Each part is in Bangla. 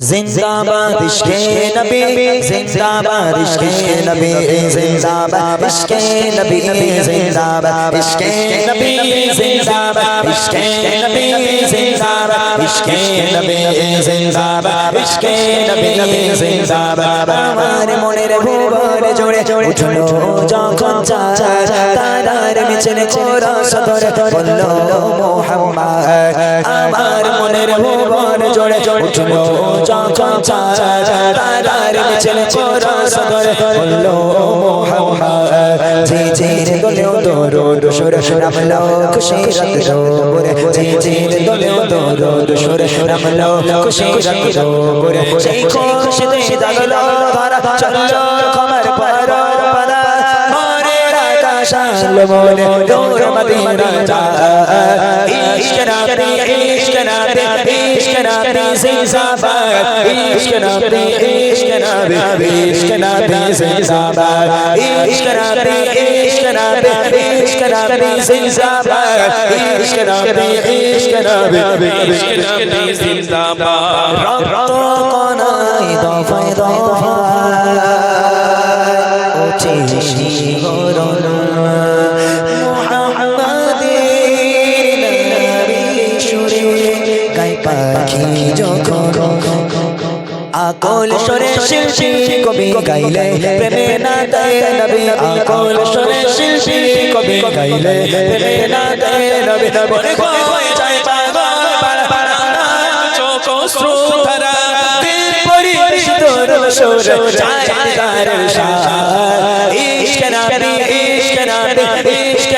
জিন্দাবাদ, ইশকে নবী, জিন্দাবাদ, ইশকে নবী, জিন্দাবাদ, ইশকে নবী, জিন্দাবাদ, ইশকে নবী, জিন্দাবাদ, ইশকে নবী, জিন্দাবাদ, ইশকে নবী, জিন্দাবাদ, ইশকে নবী, জিন্দাবাদ। আমার মনের ভুবনে জোরে উঠল যখন চা তারার মিছিল কোরা সদরে বলল মোহাম্মদ আমার মনের ভুবন জোড়ে উঠল যখন চাঁদ তারার মিছিল কোরা সদরে বলল মোহাম্মদ জি জি রে দরুদ সুরে খুশি রাত জি জি রে দরুদ সুরে খুশি রাত সেই খুশিতে চলল আলো মনে দূর মদিনা যা ইশক নাবি ইশক নাবি ইশক নাবি জিন্দাবাদ। ইশক নাবি ইশক নাবি ইশক নাবি জিন্দাবাদ। ইশক নাবি ইশক নাবি ইশক নাবি জিন্দাবাদ। ইশক নাবি ইশক নাবি ইশক নাবি জিন্দাবাদ। রক্ত কণায় দফায় দফায়। ওঠে শিহরণ মুহাম্মাদের আকল সরে শিল্পী কবি গাইলে, প্রেমে না গায় নবী আকল সরে শিল্পী কবি গাইলে, প্রেমে না গায় নবী, মনে হয়ে যায় পাগল চোখ দিল নবী ইশক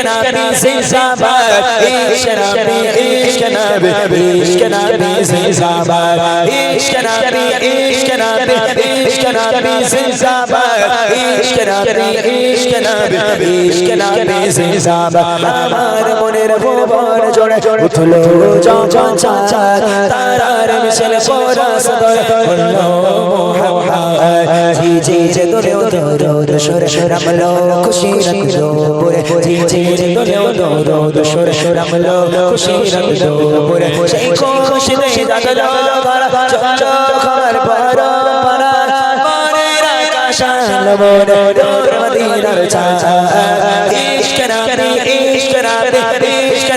নবী জিন্দাবাদ ইশক নবী ইশক নবী ইশক নবী জিন্দাবাদ ইশক নবী ইশক নবী ইশক নবী জিন্দাবাদ ইশক নবী ইশক নবী ইশক নবী জিন্দাবাদ আমার মনের ভুবন জোড়ে উঠল যখন চাঁদ তারার মিছিল পরা সদর বলল মোহাম্মদ জি জি যে দোলে দরদ সুরে রামলো খুশি রাখল পুরে জি জি যে দোলে দরদ সুরে রামলো খুশি রাখল পুরে সেই খুশিতে জাগলো ধরা চলো খবর পারা পারা মনের আকাশ আলো মনে মদিনার চাঁদ ইশক নাবি ইশক নাবি ইশক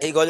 এই গজল